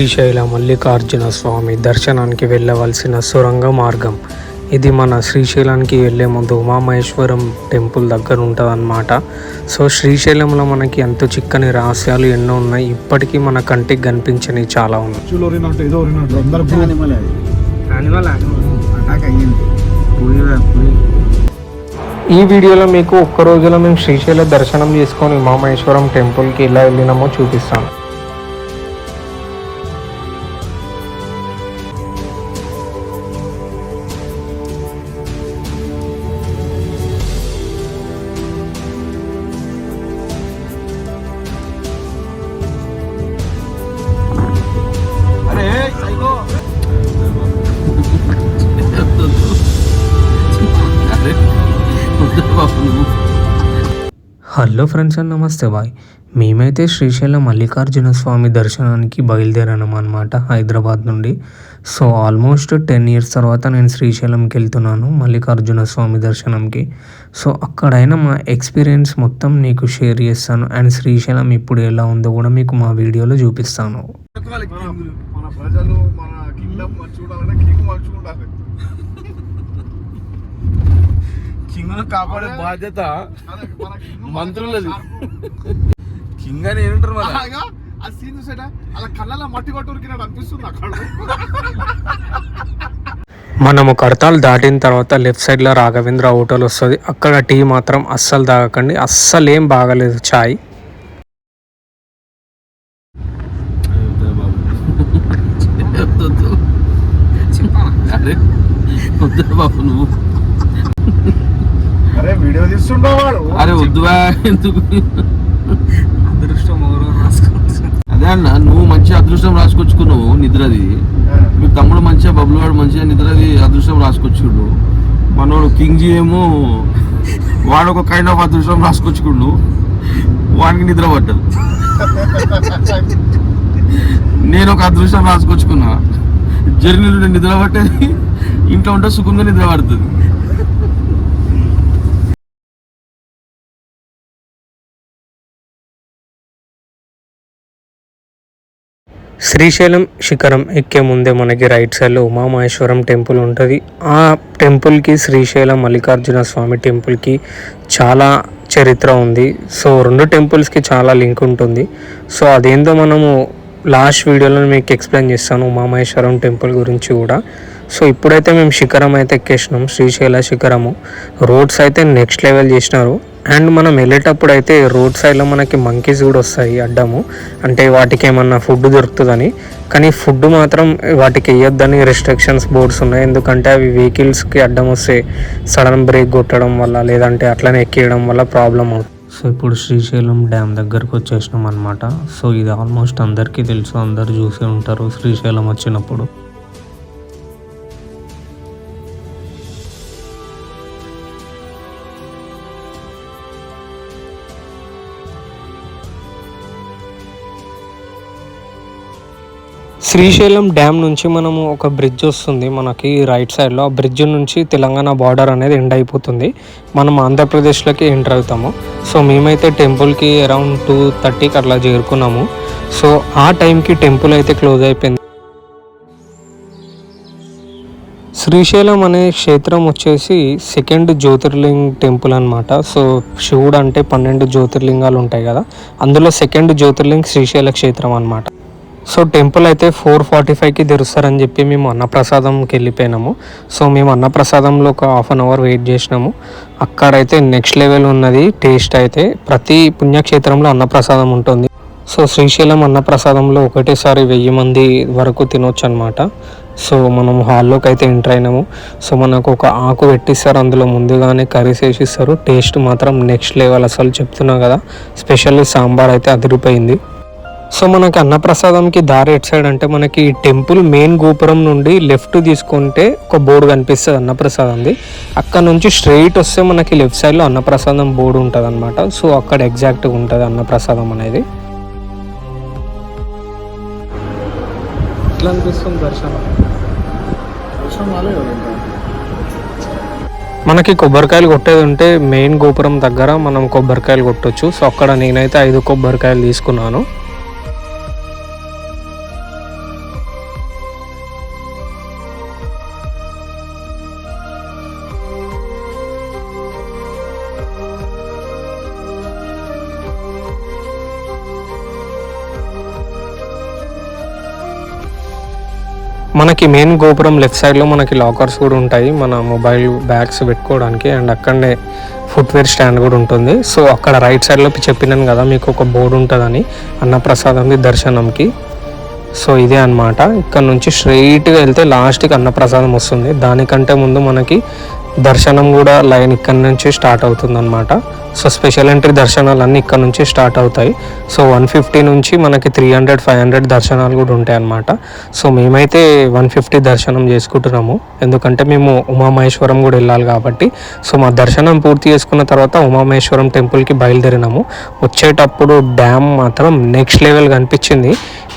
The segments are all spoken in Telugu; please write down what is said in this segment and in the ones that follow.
శ్రీశైల మల్లికార్జున స్వామి దర్శనానికి వెళ్ళవలసిన సొరంగ మార్గం. ఇది మన శ్రీశైలానికి వెళ్ళే ముందు ఉమామహేశ్వరం టెంపుల్ దగ్గర ఉంటుంది సో శ్రీశైలంలో మనకి ఎంతో చిక్కని రహస్యాలు ఎన్నో ఉన్నాయి. ఇప్పటికీ మన కంటికి కనిపించని చాలా ఉన్నాయి. ఈ వీడియోలో మీకు ఒక్క రోజులో మేము శ్రీశైల దర్శనం చేసుకొని ఉమామహేశ్వరం టెంపుల్కి ఎలా వెళ్ళినామో చూపిస్తాను. హలో ఫ్రెండ్స్ అండ్ నమస్తే బాయ్. మేమైతే శ్రీశైలం మల్లికార్జున స్వామి దర్శనానికి బయలుదేరాము అనమాట హైదరాబాద్ నుండి. సో ఆల్మోస్ట్ టెన్ ఇయర్స్ తర్వాత నేను శ్రీశైలంకి వెళ్తున్నాను మల్లికార్జున స్వామి దర్శనంకి. సో అక్కడైనా మా ఎక్స్పీరియన్స్ మొత్తం నీకు షేర్ చేస్తాను అండ్ శ్రీశైలం ఇప్పుడు ఎలా ఉందో కూడా మీకు మా వీడియోలో చూపిస్తాను. మన ప్రజలు మన చూడాలంటే కింగ్ కాపాడే బాధ్యత మంత్రులది. కింగ్ అని ఏంటారు మన అలాగా ఆ సీన్ చూసేట అలా కళ్ళలో మట్టి కొట్టు ఉరికినట్టు అనిపిస్తుంది అక్కడ మనము కడతాలు దాటిన తర్వాత లెఫ్ట్ సైడ్లో రాఘవేంద్ర హోటల్ వస్తుంది. అక్కడ టీ మాత్రం అస్సలు తాగకండి. అస్సలు ఏం బాగలేదు చాయ్ బాబు నువ్వు. అరే వద్దువా ఎందుకు? అదృష్టం అదే అన్న నువ్వు మంచి అదృష్టం రాసుకొచ్చుకున్నావు నిద్రది. మీ తమ్ముడు మంచిగా బబ్బులు వాడు మంచిగా నిద్రది అదృష్టం రాసుకొచ్చుకుండు మనోడు కింగ్ జీ ఏమో వాడు ఒక కైండ్ ఆఫ్ అదృష్టం రాసుకొచ్చుకుండు. వాడికి నిద్ర పట్టదు. నేను ఒక అదృష్టం రాసుకొచ్చుకున్నా. జర్నీలో నిద్ర పట్టేది ఇంట్లో ఉంటే సుఖంగా నిద్ర పడుతుంది. శ్రీశైలం శిఖరం ఎక్కే ముందే మనకి రైట్ సైడ్లో ఉమామహేశ్వరం టెంపుల్ ఉంటుంది. ఆ టెంపుల్కి శ్రీశైలం మల్లికార్జున స్వామి టెంపుల్కి చాలా చరిత్ర ఉంది. సో రెండు టెంపుల్స్కి చాలా లింక్ ఉంటుంది. సో అదేందో మనము లాస్ట్ వీడియోలో మీకు ఎక్స్ప్లెయిన్ చేస్తాను ఉమామహేశ్వరం టెంపుల్ గురించి కూడా. సో ఇప్పుడైతే మేము శిఖరం అయితే ఎక్కేసినాం శ్రీశైల శిఖరము. రోడ్స్ అయితే నెక్స్ట్ లెవెల్ చేసినారు. అండ్ మనం వెళ్ళేటప్పుడు అయితే రోడ్ సైడ్లో మనకి మంకీస్ కూడా వస్తాయి అడ్డము. అంటే వాటికి ఏమన్నా ఫుడ్ దొరుకుతుందని. కానీ ఫుడ్ మాత్రం వాటికి వేయొద్దని రెస్ట్రిక్షన్స్ బోర్డ్స్ ఉన్నాయి. ఎందుకంటే అవి వెహికల్స్కి అడ్డం వస్తే సడన్ బ్రేక్ కొట్టడం వల్ల లేదంటే అట్లనే ఎక్కేయడం వల్ల ప్రాబ్లం అవుతుంది. సో ఇప్పుడు శ్రీశైలం డ్యామ్ దగ్గరకు వచ్చేసినాం అనమాట సో ఇది ఆల్మోస్ట్ అందరికీ తెలుసు అందరు చూసే ఉంటారు శ్రీశైలం వచ్చినప్పుడు. శ్రీశైలం డ్యామ్ నుంచి మనము ఒక బ్రిడ్జ్ వస్తుంది. మనకి రైట్ సైడ్లో ఆ బ్రిడ్జ్ నుంచి తెలంగాణ బార్డర్ అనేది ఎండ్ అయిపోతుంది. మనం ఆంధ్రప్రదేశ్లోకి ఎంటర్ అవుతాము. సో మేమైతే టెంపుల్కి అరౌండ్ టూ థర్టీకి అట్లా చేరుకున్నాము. సో ఆ టైంకి టెంపుల్ అయితే క్లోజ్ అయిపోయింది. శ్రీశైలం అనే క్షేత్రం వచ్చేసి సెకండ్ జ్యోతిర్లింగ్ టెంపుల్ అనమాట సో శివుడు అంటే పన్నెండు జ్యోతిర్లింగాలు ఉంటాయి కదా. అందులో సెకండ్ జ్యోతిర్లింగ్ శ్రీశైల క్షేత్రం అనమాట సో టెంపుల్ అయితే ఫోర్ ఫార్టీ ఫైవ్కి తెరుస్తారని చెప్పి మేము అన్నప్రసాదంకి వెళ్ళిపోయినాము. సో మేము అన్నప్రసాదంలో ఒక హాఫ్ అన్ అవర్ వెయిట్ చేసినాము. అక్కడైతే నెక్స్ట్ లెవెల్ ఉన్నది టేస్ట్ అయితే ప్రతి పుణ్యక్షేత్రంలో అన్నప్రసాదం ఉంటుంది. సో శ్రీశైలం అన్నప్రసాదంలో ఒకటేసారి వెయ్యి మంది వరకు తినొచ్చు అనమాట సో మనం హాల్లోకి అయితే ఎంటర్ అయినాము. సో మనకు ఒక ఆకు పెట్టిస్తారు అందులో ముందుగానే కర్రీస్ వేసిస్తారు టేస్ట్ మాత్రం నెక్స్ట్ లెవెల్ అసలు చెప్తున్నా కదా. స్పెషల్లీ సాంబార్ అయితే అదిరిపోయింది. సో మనకి అన్నప్రసాదంకి దారి ఎట్ సైడ్ అంటే మనకి టెంపుల్ మెయిన్ గోపురం నుండి లెఫ్ట్ తీసుకుంటే ఒక బోర్డు కనిపిస్తుంది అన్నప్రసాదంది. అక్కడ నుంచి స్ట్రైట్ వస్తే మనకి లెఫ్ట్ సైడ్లో అన్నప్రసాదం బోర్డు ఉంటుంది అనమాట సో అక్కడ ఎగ్జాక్ట్గా ఉంటుంది అన్నప్రసాదం అనేది. ఎట్లా అనిపిస్తుంది దర్శనం? మనకి కొబ్బరికాయలు కొట్టేది ఉంటే మెయిన్ గోపురం దగ్గర మనం కొబ్బరికాయలు కొట్టొచ్చు. సో అక్కడ నేనైతే ఐదు కొబ్బరికాయలు తీసుకున్నాను. మనకి మెయిన్ గోపురం లెఫ్ట్ సైడ్లో మనకి లాకర్స్ కూడా ఉంటాయి. మన మొబైల్ బ్యాగ్స్ పెట్టుకోవడానికి అండ్ అక్కడనే ఫుట్వేర్ స్టాండ్ కూడా ఉంటుంది. సో అక్కడ రైట్ సైడ్లో చెప్పినాను కదా మీకు ఒక బోర్డు ఉంటుందని అన్నప్రసాదంది దర్శనంకి. సో ఇదే అన్నమాట. ఇక్కడ నుంచి స్ట్రైట్గా వెళ్తే లాస్ట్కి అన్నప్రసాదం వస్తుంది. దానికంటే ముందు మనకి దర్శనం కూడా లైన్ ఇక్కడ నుంచి స్టార్ట్ అవుతుంది అనమాట సో స్పెషల్ ఎంట్రీ దర్శనాలు అన్నీ ఇక్కడ నుంచి స్టార్ట్ అవుతాయి. సో వన్ ఫిఫ్టీ నుంచి మనకి త్రీ హండ్రెడ్ ఫైవ్ హండ్రెడ్ దర్శనాలు కూడా ఉంటాయి అన్నమాట సో మేమైతే వన్ ఫిఫ్టీ దర్శనం చేసుకుంటున్నాము. ఎందుకంటే మేము ఉమామహేశ్వరం కూడా వెళ్ళాలి కాబట్టి. సో మా దర్శనం పూర్తి చేసుకున్న తర్వాత ఉమామహేశ్వరం టెంపుల్కి బయలుదేరినాము. వచ్చేటప్పుడు డ్యామ్ మాత్రం నెక్స్ట్ లెవెల్ కనిపించింది.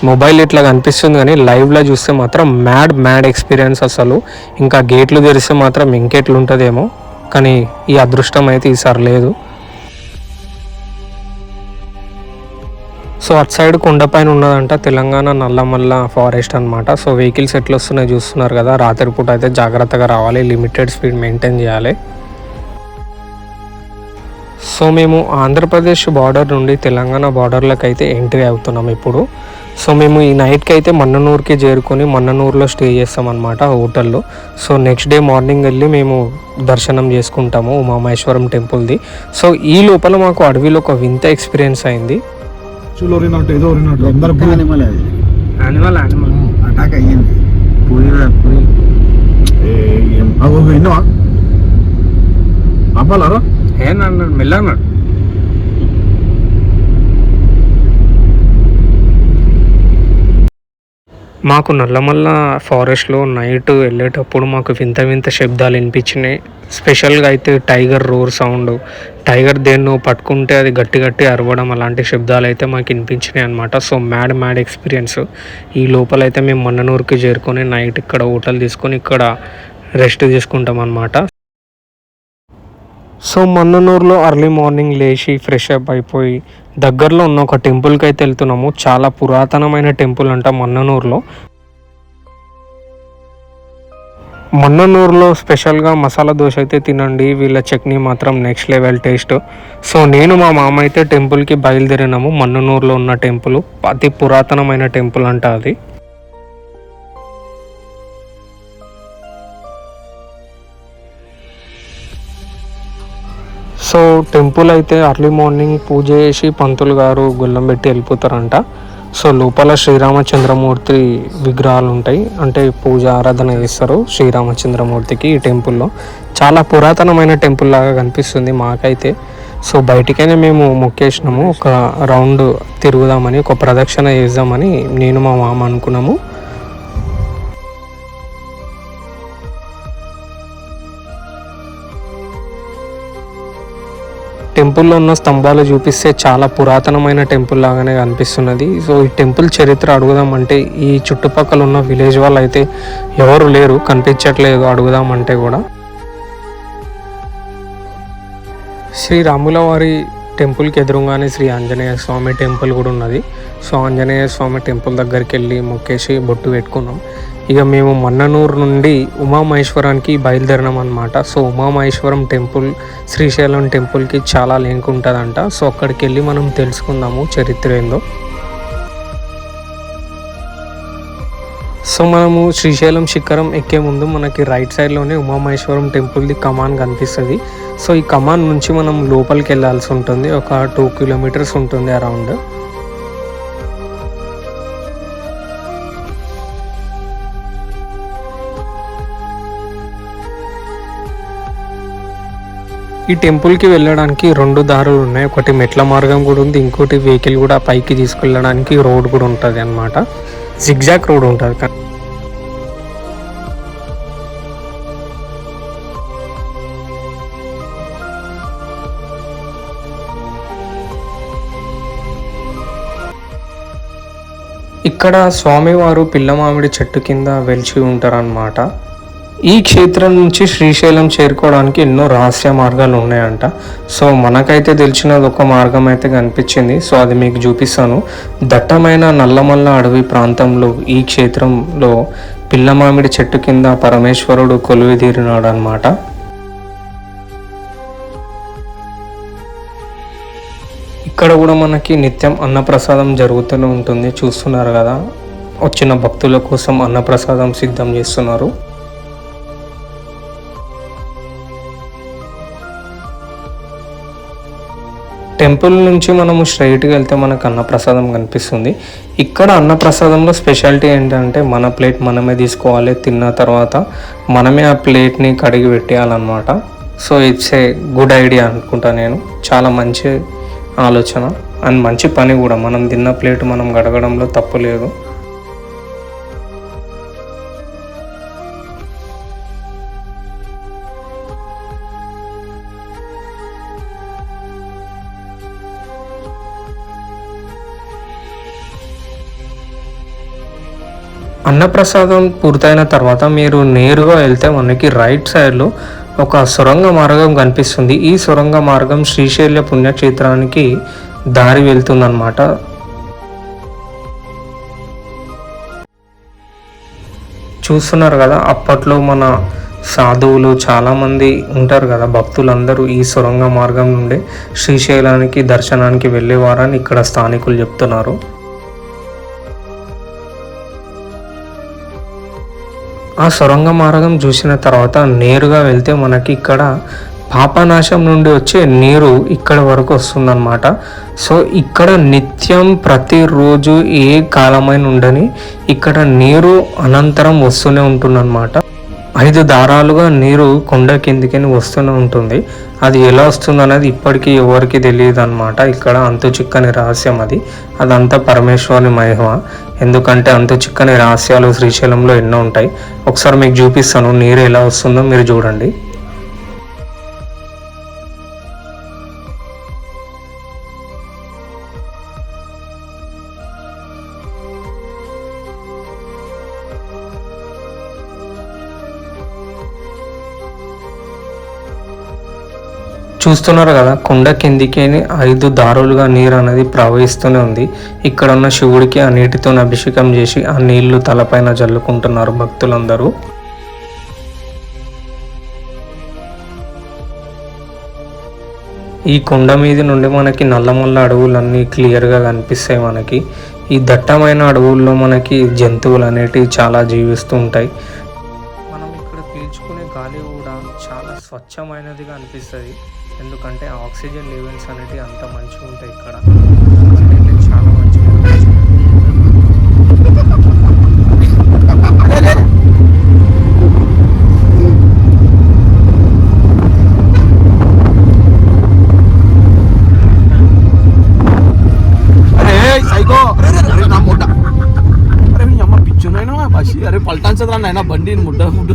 మొబైల్ ఇట్లా కనిపిస్తుంది కానీ లైవ్లో చూస్తే మాత్రం మ్యాడ్ మ్యాడ్ ఎక్స్పీరియన్స్ అసలు. ఇంకా గేట్లు తెరిస్తే మాత్రం ఇంకెట్లు ఉంటుందేమో కానీ ఈ అదృష్టం అయితే ఈసారి లేదు. సో అటు సైడ్ కొండపైన ఉన్నదంట తెలంగాణ నల్లమల్ల ఫారెస్ట్ అనమాట సో వెహికల్స్ ఎట్లా వస్తున్నాయి చూస్తున్నారు కదా. రాత్రిపూట అయితే జాగ్రత్తగా రావాలి. లిమిటెడ్ స్పీడ్ మెయింటైన్ చేయాలి. సో మేము ఆంధ్రప్రదేశ్ బార్డర్ నుండి తెలంగాణ బార్డర్లకు అయితే ఎంట్రీ అవుతున్నాం ఇప్పుడు. సో మేము ఈ నైట్కి అయితే మన్ననూరుకి చేరుకొని మన్ననూరులో స్టే చేస్తాం అనమాట హోటల్లో. సో నెక్స్ట్ డే మార్నింగ్ వెళ్ళి మేము దర్శనం చేసుకుంటాము ఉమామహేశ్వరం టెంపుల్ది సో ఈ లోపల మాకు అడవిలో ఒక వింత ఎక్స్పీరియన్స్ అయింది. చూలు ఒరినట్టు ఏదో ఒరినట్టు అందరు అనిమల్ అది యానిమల్ యానిమల్ అటాక్ అయ్యింది ఎన్నో అప్పాలారా ఏనన్నాడు మెల్లన్నాడు మాకు నల్లమల్ల ఫారెస్ట్లో నైట్ వెళ్ళేటప్పుడు మాకు వింత వింత శబ్దాలు వినిపించినాయి. స్పెషల్గా అయితే టైగర్ రోర్ సౌండ్. టైగర్ దేన్నో పట్టుకుంటే అది గట్టి గట్టి అరవడం అలాంటి శబ్దాలు అయితే మాకు వినిపించినాయి అనమాట సో మ్యాడ్ మ్యాడ్ ఎక్స్పీరియన్స్. ఈ లోపల అయితే మేము మన్ననూరుకి చేరుకొని నైట్ ఇక్కడ హోటల్ తీసుకొని ఇక్కడ రెస్ట్ తీసుకుంటాం అనమాట సో మన్ననూరులో అర్లీ మార్నింగ్ లేచి ఫ్రెష్ అప్ అయిపోయి దగ్గరలో ఉన్న ఒక టెంపుల్కి అయితే వెళ్తున్నాము. చాలా పురాతనమైన టెంపుల్ అంట మన్ననూరులో. మన్ననూరులో స్పెషల్గా మసాలా దోశ అయితే తినండి. వీళ్ళ చట్నీ మాత్రం నెక్స్ట్ లెవెల్ టేస్ట్ సో నేను మా మామ అయితే టెంపుల్కి బయలుదేరినాము. మన్ననూరులో ఉన్న టెంపుల్ అతి పురాతనమైన టెంపుల్ అంట అది. సో టెంపుల్ అయితే అర్లీ మార్నింగ్ పూజ చేసి పంతులు గారు గుల్లం పెట్టి వెళ్ళిపోతారంట. సో లోపల శ్రీరామచంద్రమూర్తి విగ్రహాలు ఉంటాయి. అంటే పూజ ఆరాధన చేస్తారు శ్రీరామచంద్రమూర్తికి ఈ టెంపుల్లో. చాలా పురాతనమైన టెంపుల్ లాగా కనిపిస్తుంది మాకైతే. సో బయటికైనా మేము మొక్కేసినాము. ఒక రౌండ్ తిరుగుదామని ఒక ప్రదక్షిణ చేద్దామని నేను మా మామ అనుకున్నాము. టెంపుల్లో ఉన్న స్తంభాలు చూపిస్తే చాలా పురాతనమైన టెంపుల్ లాగానే కనిపిస్తున్నది సో ఈ టెంపుల్ చరిత్ర అడుగుదామంటే ఈ చుట్టుపక్కల ఉన్న విలేజ్ వాళ్ళు అయితే ఎవరు లేరు కనిపించట్లేదు అడుగుదామంటే కూడా. శ్రీ రాముల వారి టెంపుల్కి ఎదురుగానే శ్రీ ఆంజనేయ స్వామి టెంపుల్ కూడా ఉన్నది. సో ఆంజనేయ స్వామి టెంపుల్ దగ్గరికి వెళ్ళి మొక్కేసి బొట్టు పెట్టుకున్నాం. ఇక మేము మన్ననూరు నుండి ఉమామహేశ్వరానికి బయలుదేరినాం అనమాట సో ఉమామహేశ్వరం టెంపుల్ శ్రీశైలం టెంపుల్కి చాలా లింక్ ఉంటుందంట. సో అక్కడికి వెళ్ళి మనం తెలుసుకుందాము చరిత్ర ఏందో. సో మనము శ్రీశైలం శిఖరం ఎక్కే ముందు మనకి రైట్ సైడ్లోనే ఉమామహేశ్వరం టెంపుల్ది కమాన్ కనిపిస్తుంది. సో ఈ కమాన్ నుంచి మనం లోపలికి వెళ్ళాల్సి ఉంటుంది. ఒక టూ కిలోమీటర్స్ ఉంటుంది అరౌండ్. ఈ టెంపుల్కి వెళ్ళడానికి రెండు దారులు ఉన్నాయి. ఒకటి మెట్ల మార్గం కూడా ఉంది. ఇంకోటి వెహికల్ కూడా పైకి తీసుకెళ్ళడానికి రోడ్ కూడా ఉంటుంది అనమాట జిగ్జాక్ రోడ్ ఉంటుంది. ఇక్కడ స్వామివారు పిల్లమామిడి చెట్టు కింద వెలిచి ఉంటారన్నమాట. ఈ క్షేత్రం నుంచి శ్రీశైలం చేరుకోవడానికి ఎన్నో రహస్య మార్గాలు ఉన్నాయంట. సో మనకైతే తెలిసినది ఒక మార్గం అయితే కనిపించింది. సో అది మీకు చూపిస్తాను. దట్టమైన నల్లమల్ల అడవి ప్రాంతంలో ఈ క్షేత్రంలో పిల్లమామిడి చెట్టు కింద పరమేశ్వరుడు కొలువి తీరినాడు అనమాట ఇక్కడ కూడా మనకి నిత్యం అన్నప్రసాదం జరుగుతూనే ఉంటుంది. చూస్తున్నారు కదా? వచ్చిన భక్తుల కోసం అన్నప్రసాదం సిద్ధం చేస్తున్నారు. టెంపుల్ నుంచి మనము స్ట్రైట్గా వెళ్తే మనకు అన్నప్రసాదం కనిపిస్తుంది. ఇక్కడ అన్నప్రసాదంలో స్పెషాలిటీ ఏంటంటే మన ప్లేట్ మనమే తీసుకోవాలి తిన్న తర్వాత మనమే ఆ ప్లేట్ని కడిగి పెట్టేయాలన్నమాట. So it's a good idea అనుకుంటా నేను. చాలా మంచి ఆలోచన. అండ్ మంచి పని కూడా. మనం తిన్న ప్లేట్ మనం గడగడంలో తప్పు లేదు. అన్నప్రసాదం పూర్తయిన తర్వాత మీరు నేరుగా వెళ్తే మనకి రైట్ సైడ్లో ఒక సొరంగ మార్గం కనిపిస్తుంది. ఈ సొరంగ మార్గం శ్రీశైల పుణ్యక్షేత్రానికి దారి వెళ్తుందన్నమాట. చూస్తున్నారు కదా అప్పట్లో మన సాధువులు చాలామంది ఉంటారు కదా భక్తులందరూ ఈ సొరంగ మార్గం నుండి శ్రీశైలానికి దర్శనానికి వెళ్ళేవారని ఇక్కడ స్థానికులు చెప్తున్నారు. ఆ సొరంగ మార్గం చూసిన తర్వాత నేరుగా వెళ్తే మనకి ఇక్కడ పాపనాశం నుండి వచ్చే నీరు ఇక్కడ వరకు వస్తుందన్నమాట. సో ఇక్కడ నిత్యం ప్రతిరోజు ఏ కాలమైన ఉండని ఇక్కడ నీరు అనంతరం వస్తూనే ఉంటుందన్నమాట. ఐదు దారాలుగా నీరు కొండ కిందికి వస్తూనే ఉంటుంది. అది ఎలా వస్తుంది అనేది ఇప్పటికీ ఎవరికి తెలియదు అనమాట ఇక్కడ అంతు చిక్కని రహస్యం అది. అదంతా పరమేశ్వరుని మహిమ. ఎందుకంటే అంతు చిక్కని రహస్యాలు శ్రీశైలంలో ఎన్నో ఉంటాయి. ఒకసారి మీకు చూపిస్తాను నీరు ఎలా వస్తుందో మీరు చూడండి. చూస్తున్నారు కదా కొండ కిందికి ఐదు దారులుగా నీరు అనేది ప్రవహిస్తూనే ఉంది. ఇక్కడ ఉన్న శివుడికి ఆ నీటితో అభిషేకం చేసి ఆ నీళ్ళు తలపైన జల్లుకుంటున్నారు భక్తులందరూ. ఈ కొండ మీద నుండి మనకి నల్లమల్ల అడవులన్నీ క్లియర్గా కనిపిస్తాయి మనకి. ఈ దట్టమైన అడవుల్లో మనకి జంతువులు అనేటివి చాలా జీవిస్తూ ఉంటాయి. మనం ఇక్కడ పీల్చుకునే గాలి కూడా చాలా స్వచ్ఛమైనదిగా అనిపిస్తుంది. ఎందుకంటే ఆక్సిజన్ లెవెల్స్ అనేవి అంత మంచిగా ఉంటాయి ఇక్కడ అందుకని చాలా మంచిగా అనిపిస్తుంది. అరే సైకో అరే నా ముడ్డ అరే మీ అమ్మ పిచ్చునైనా బసి అరే పల్టాన్సదా నాయన బండి ముడ్డ ముడ్డ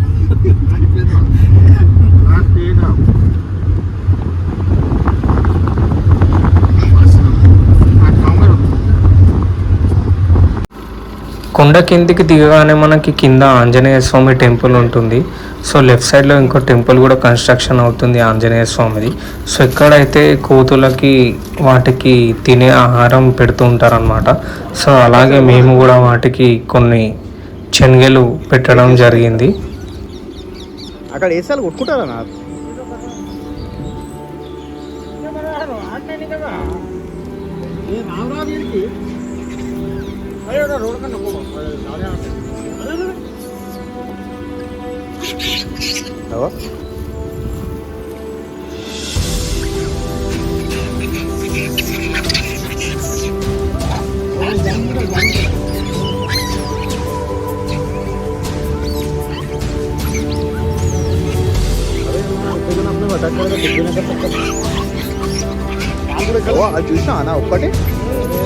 కొండ కిందికి దిగగానే మనకి కింద ఆంజనేయ స్వామి టెంపుల్ ఉంటుంది. సో లెఫ్ట్ సైడ్లో ఇంకో టెంపుల్ కూడా కన్స్ట్రక్షన్ అవుతుంది ఆంజనేయ స్వామిది. సో ఎక్కడైతే కోతులకి వాటికి తినే ఆహారం పెడుతూ ఉంటారనమాట సో అలాగే మేము కూడా వాటికి కొన్ని శనగలు పెట్టడం జరిగింది. అక్కడ వేసాలు కొట్టుకుంటారా అవో. అది చూసినావా అన్న? ఒక్కటి?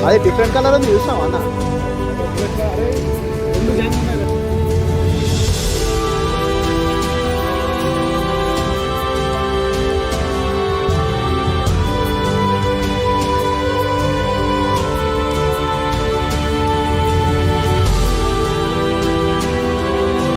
అది డిఫరెంట్ కలర్ అని చూసినావా అన్న? ಒಂದು ಜಾಗ